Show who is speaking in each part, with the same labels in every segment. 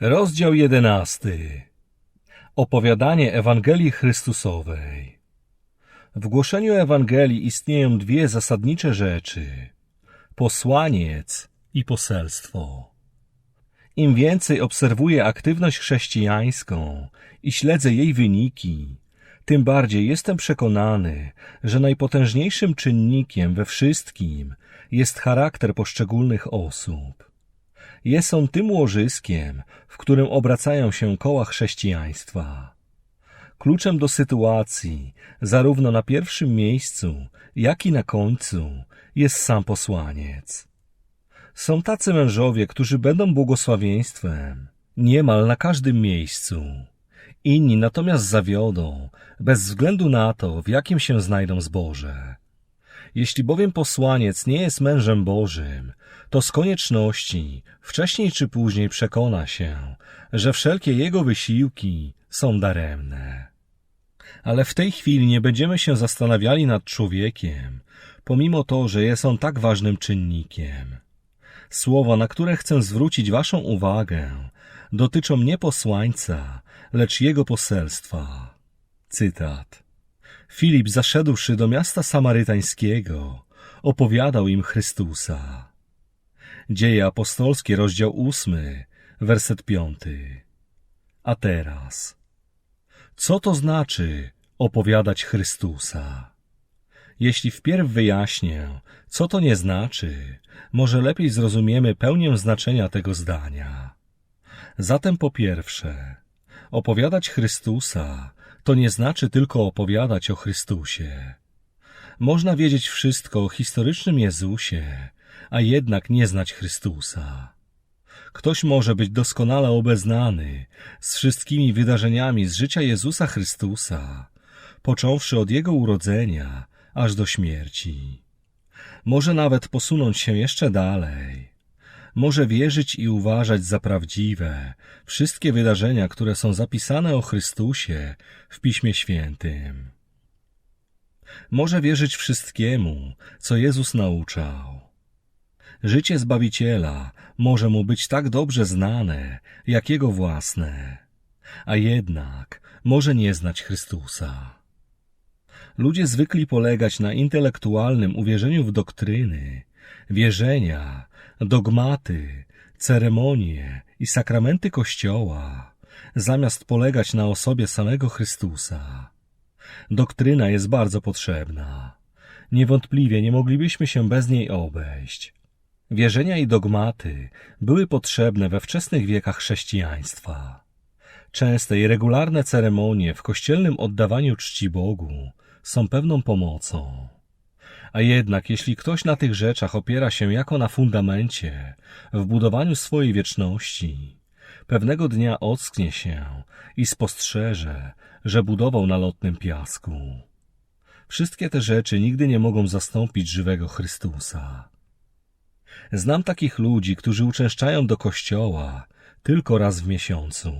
Speaker 1: Rozdział jedenasty. Opowiadanie Ewangelii Chrystusowej. W głoszeniu Ewangelii istnieją dwie zasadnicze rzeczy: posłaniec i poselstwo. Im więcej obserwuję aktywność chrześcijańską i śledzę jej wyniki, tym bardziej jestem przekonany, że najpotężniejszym czynnikiem we wszystkim jest charakter poszczególnych osób. Jest on tym łożyskiem, w którym obracają się koła chrześcijaństwa. Kluczem do sytuacji, zarówno na pierwszym miejscu, jak i na końcu, jest sam posłaniec. Są tacy mężowie, którzy będą błogosławieństwem niemal na każdym miejscu. Inni natomiast zawiodą, bez względu na to, w jakim się znajdą zboże. Jeśli bowiem posłaniec nie jest mężem Bożym, to z konieczności wcześniej czy później przekona się, że wszelkie jego wysiłki są daremne. Ale w tej chwili nie będziemy się zastanawiali nad człowiekiem, pomimo to, że jest on tak ważnym czynnikiem. Słowa, na które chcę zwrócić Waszą uwagę, dotyczą nie posłańca, lecz jego poselstwa. Cytat. Filip, zaszedłszy do miasta samarytańskiego, opowiadał im Chrystusa. Dzieje apostolskie, rozdział ósmy, werset piąty. A teraz. Co to znaczy opowiadać Chrystusa? Jeśli wpierw wyjaśnię, co to nie znaczy, może lepiej zrozumiemy pełnię znaczenia tego zdania. Zatem po pierwsze, opowiadać Chrystusa to nie znaczy tylko opowiadać o Chrystusie. Można wiedzieć wszystko o historycznym Jezusie, a jednak nie znać Chrystusa. Ktoś może być doskonale obeznany z wszystkimi wydarzeniami z życia Jezusa Chrystusa, począwszy od Jego urodzenia aż do śmierci. Może nawet posunąć się jeszcze dalej. Może wierzyć i uważać za prawdziwe wszystkie wydarzenia, które są zapisane o Chrystusie w Piśmie Świętym. Może wierzyć wszystkiemu, co Jezus nauczał. Życie Zbawiciela może mu być tak dobrze znane, jak jego własne, a jednak może nie znać Chrystusa. Ludzie zwykli polegać na intelektualnym uwierzeniu w doktryny, wierzenia, dogmaty, ceremonie i sakramenty Kościoła, zamiast polegać na osobie samego Chrystusa. Doktryna jest bardzo potrzebna. Niewątpliwie nie moglibyśmy się bez niej obejść. Wierzenia i dogmaty były potrzebne we wczesnych wiekach chrześcijaństwa. Częste i regularne ceremonie w kościelnym oddawaniu czci Bogu są pewną pomocą. A jednak, jeśli ktoś na tych rzeczach opiera się jako na fundamencie w budowaniu swojej wieczności, pewnego dnia ocknie się i spostrzeże, że budował na lotnym piasku. Wszystkie te rzeczy nigdy nie mogą zastąpić żywego Chrystusa. Znam takich ludzi, którzy uczęszczają do kościoła tylko raz w miesiącu.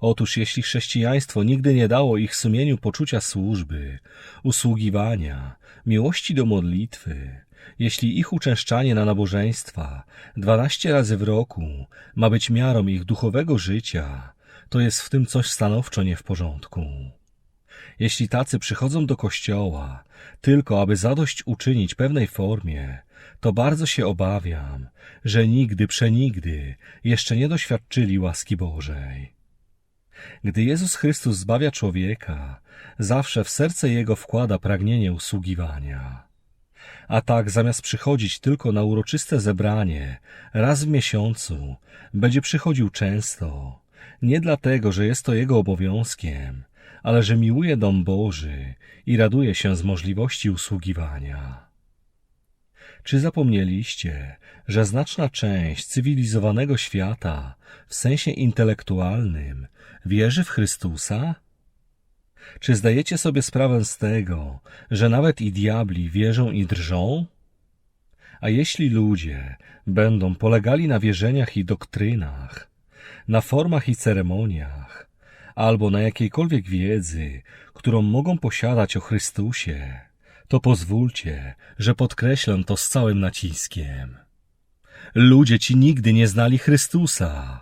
Speaker 1: Otóż jeśli chrześcijaństwo nigdy nie dało ich sumieniu poczucia służby, usługiwania, miłości do modlitwy, jeśli ich uczęszczanie na nabożeństwa dwanaście razy w roku ma być miarą ich duchowego życia, to jest w tym coś stanowczo nie w porządku. Jeśli tacy przychodzą do kościoła tylko aby zadość uczynić pewnej formie, to bardzo się obawiam, że nigdy, przenigdy jeszcze nie doświadczyli łaski Bożej. Gdy Jezus Chrystus zbawia człowieka, zawsze w serce jego wkłada pragnienie usługiwania. A tak, zamiast przychodzić tylko na uroczyste zebranie, raz w miesiącu, będzie przychodził często, nie dlatego, że jest to jego obowiązkiem, ale że miłuje dom Boży i raduje się z możliwości usługiwania. Czy zapomnieliście, że znaczna część cywilizowanego świata w sensie intelektualnym wierzy w Chrystusa? Czy zdajecie sobie sprawę z tego, że nawet i diabli wierzą i drżą? A jeśli ludzie będą polegali na wierzeniach i doktrynach, na formach i ceremoniach, albo na jakiejkolwiek wiedzy, którą mogą posiadać o Chrystusie, to pozwólcie, że podkreślę to z całym naciskiem. Ludzie ci nigdy nie znali Chrystusa,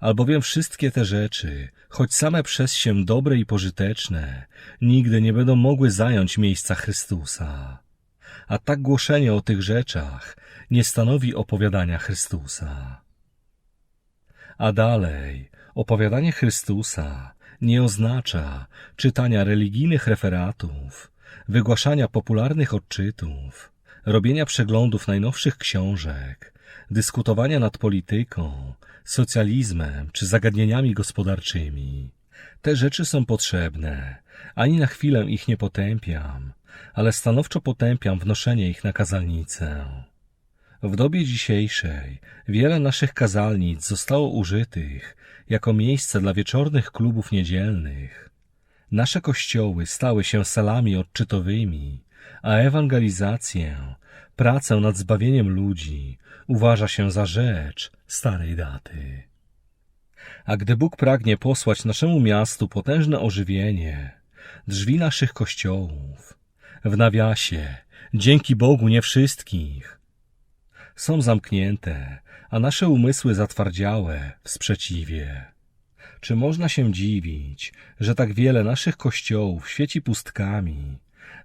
Speaker 1: albowiem wszystkie te rzeczy, choć same przez się dobre i pożyteczne, nigdy nie będą mogły zająć miejsca Chrystusa. A tak głoszenie o tych rzeczach nie stanowi opowiadania Chrystusa. A dalej, opowiadanie Chrystusa nie oznacza czytania religijnych referatów, wygłaszania popularnych odczytów, robienia przeglądów najnowszych książek, dyskutowania nad polityką, socjalizmem czy zagadnieniami gospodarczymi. Te rzeczy są potrzebne, ani na chwilę ich nie potępiam, ale stanowczo potępiam wnoszenie ich na kazalnicę. W dobie dzisiejszej wiele naszych kazalnic zostało użytych jako miejsce dla wieczornych klubów niedzielnych. Nasze kościoły stały się salami odczytowymi, a ewangelizację, pracę nad zbawieniem ludzi uważa się za rzecz starej daty. A gdy Bóg pragnie posłać naszemu miastu potężne ożywienie, drzwi naszych kościołów, w nawiasie, dzięki Bogu nie wszystkich, są zamknięte, a nasze umysły zatwardziałe w sprzeciwie. Czy można się dziwić, że tak wiele naszych kościołów świeci pustkami,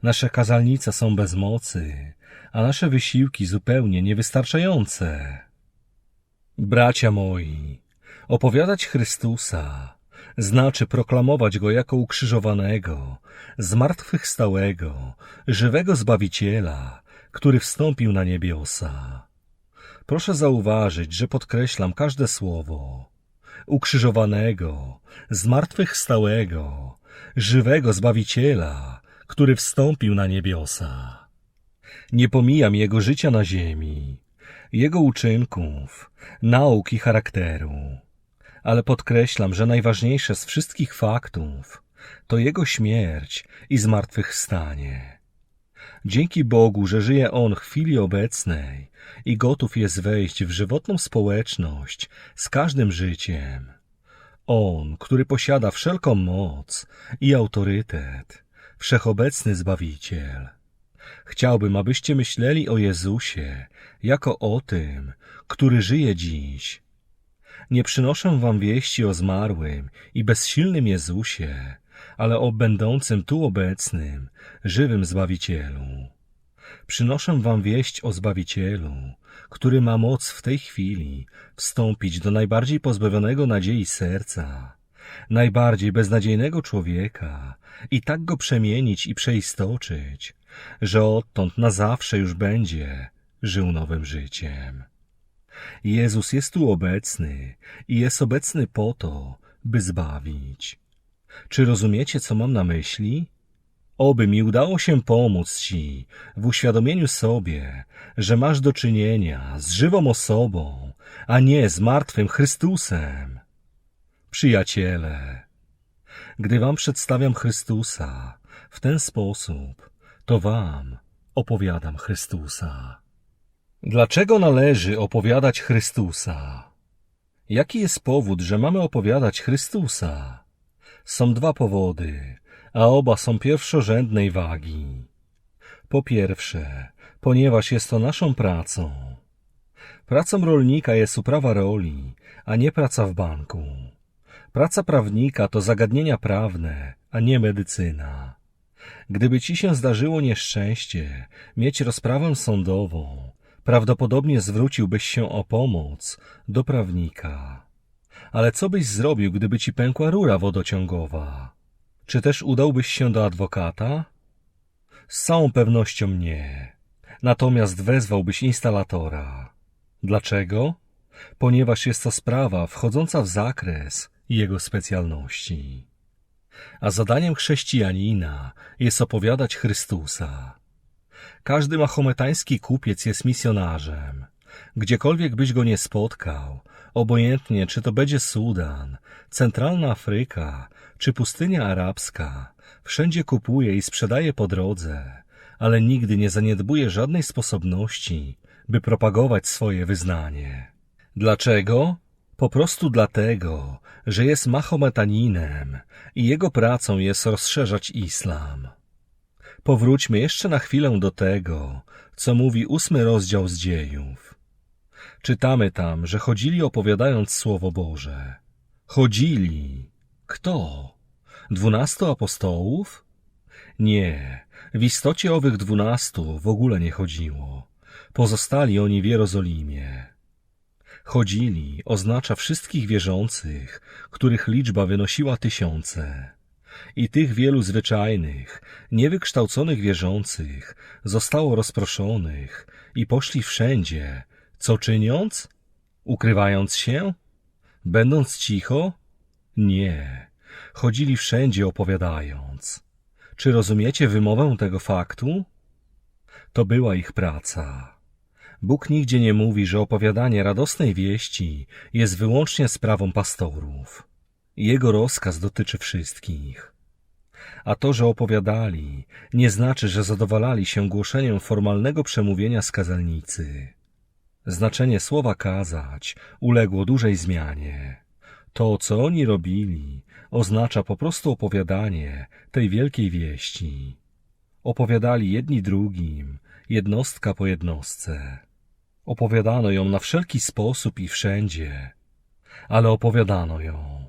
Speaker 1: nasze kazalnice są bez mocy, a nasze wysiłki zupełnie niewystarczające? Bracia moi, opowiadać Chrystusa znaczy proklamować Go jako ukrzyżowanego, zmartwychwstałego, żywego Zbawiciela, który wstąpił na niebiosa. Proszę zauważyć, że podkreślam każde słowo. Ukrzyżowanego, zmartwychwstałego, żywego Zbawiciela, który wstąpił na niebiosa. Nie pomijam Jego życia na ziemi, Jego uczynków, nauk i charakteru, ale podkreślam, że najważniejsze z wszystkich faktów to Jego śmierć i zmartwychwstanie. Dzięki Bogu, że żyje On w chwili obecnej i gotów jest wejść w żywotną społeczność z każdym życiem. On, który posiada wszelką moc i autorytet, wszechobecny Zbawiciel. Chciałbym, abyście myśleli o Jezusie jako o tym, który żyje dziś. Nie przynoszę wam wieści o zmarłym i bezsilnym Jezusie, ale o będącym tu obecnym, żywym Zbawicielu. Przynoszę wam wieść o Zbawicielu, który ma moc w tej chwili wstąpić do najbardziej pozbawionego nadziei serca, najbardziej beznadziejnego człowieka i tak go przemienić i przeistoczyć, że odtąd na zawsze już będzie żył nowym życiem. Jezus jest tu obecny i jest obecny po to, by zbawić. Czy rozumiecie, co mam na myśli? Oby mi udało się pomóc Ci w uświadomieniu sobie, że masz do czynienia z żywą osobą, a nie z martwym Chrystusem. Przyjaciele, gdy Wam przedstawiam Chrystusa w ten sposób, to Wam opowiadam Chrystusa. Dlaczego należy opowiadać Chrystusa? Jaki jest powód, że mamy opowiadać Chrystusa? Są dwa powody, a oba są pierwszorzędnej wagi. Po pierwsze, ponieważ jest to naszą pracą. Pracą rolnika jest uprawa roli, a nie praca w banku. Praca prawnika to zagadnienia prawne, a nie medycyna. Gdyby ci się zdarzyło nieszczęście mieć rozprawę sądową, prawdopodobnie zwróciłbyś się o pomoc do prawnika. Ale co byś zrobił, gdyby ci pękła rura wodociągowa? Czy też udałbyś się do adwokata? Z całą pewnością nie. Natomiast wezwałbyś instalatora. Dlaczego? Ponieważ jest to sprawa wchodząca w zakres jego specjalności. A zadaniem chrześcijanina jest opowiadać Chrystusa. Każdy mahometański kupiec jest misjonarzem. Gdziekolwiek byś go nie spotkał, obojętnie czy to będzie Sudan, Centralna Afryka, czy pustynia arabska, wszędzie kupuje i sprzedaje po drodze, ale nigdy nie zaniedbuje żadnej sposobności, by propagować swoje wyznanie. Dlaczego? Po prostu dlatego, że jest Mahometaninem i jego pracą jest rozszerzać islam. Powróćmy jeszcze na chwilę do tego, co mówi ósmy rozdział z dziejów. Czytamy tam, że chodzili opowiadając Słowo Boże. Chodzili. Kto? Dwunastu apostołów? Nie, w istocie owych dwunastu w ogóle nie chodziło. Pozostali oni w Jerozolimie. Chodzili oznacza wszystkich wierzących, których liczba wynosiła tysiące. I tych wielu zwyczajnych, niewykształconych wierzących zostało rozproszonych i poszli wszędzie, co czyniąc? Ukrywając się? Będąc cicho? Nie. Chodzili wszędzie opowiadając. Czy rozumiecie wymowę tego faktu? To była ich praca. Bóg nigdzie nie mówi, że opowiadanie radosnej wieści jest wyłącznie sprawą pastorów. Jego rozkaz dotyczy wszystkich. A to, że opowiadali, nie znaczy, że zadowalali się głoszeniem formalnego przemówienia z kazalnicy. Znaczenie słowa kazać uległo dużej zmianie. To, co oni robili, oznacza po prostu opowiadanie tej wielkiej wieści. Opowiadali jedni drugim, jednostka po jednostce. Opowiadano ją na wszelki sposób i wszędzie, ale opowiadano ją.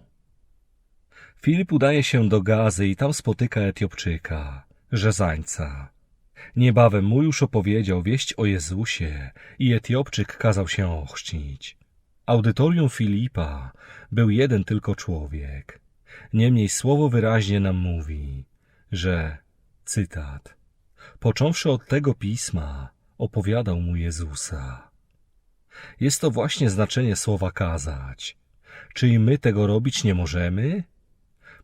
Speaker 1: Filip udaje się do Gazy i tam spotyka Etiopczyka, Rzezańca. Niebawem mu już opowiedział wieść o Jezusie i Etiopczyk kazał się ochrzcić. Audytorium Filipa był jeden tylko człowiek. Niemniej słowo wyraźnie nam mówi, że, cytat, począwszy od tego pisma, opowiadał mu Jezusa. Jest to właśnie znaczenie słowa kazać. Czy i my tego robić nie możemy?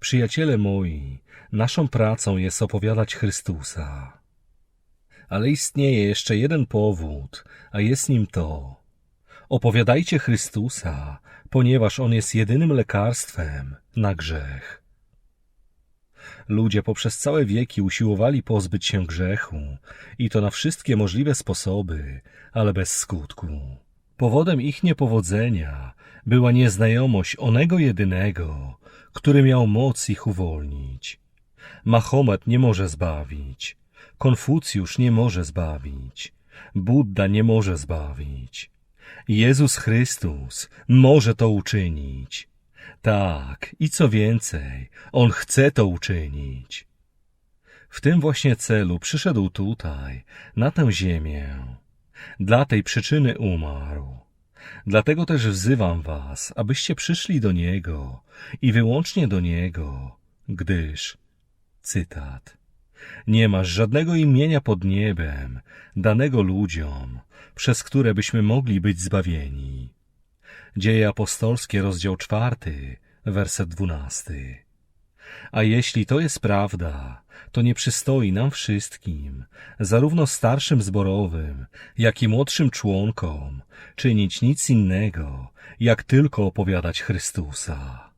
Speaker 1: Przyjaciele moi, naszą pracą jest opowiadać Chrystusa. Ale istnieje jeszcze jeden powód, a jest nim to. Opowiadajcie Chrystusa, ponieważ On jest jedynym lekarstwem na grzech. Ludzie poprzez całe wieki usiłowali pozbyć się grzechu i to na wszystkie możliwe sposoby, ale bez skutku. Powodem ich niepowodzenia była nieznajomość onego jedynego, który miał moc ich uwolnić. Mahomet nie może zbawić, Konfucjusz nie może zbawić, Buddha nie może zbawić. Jezus Chrystus może to uczynić. Tak, i co więcej, On chce to uczynić. W tym właśnie celu przyszedł tutaj, na tę ziemię. Dla tej przyczyny umarł. Dlatego też wzywam was, abyście przyszli do Niego i wyłącznie do Niego, gdyż, cytat, nie masz żadnego imienia pod niebem, danego ludziom, przez które byśmy mogli być zbawieni. Dzieje apostolskie, rozdział czwarty, werset dwunasty. A jeśli to jest prawda, to nie przystoi nam wszystkim, zarówno starszym zborowym, jak i młodszym członkom, czynić nic innego, jak tylko opowiadać Chrystusa.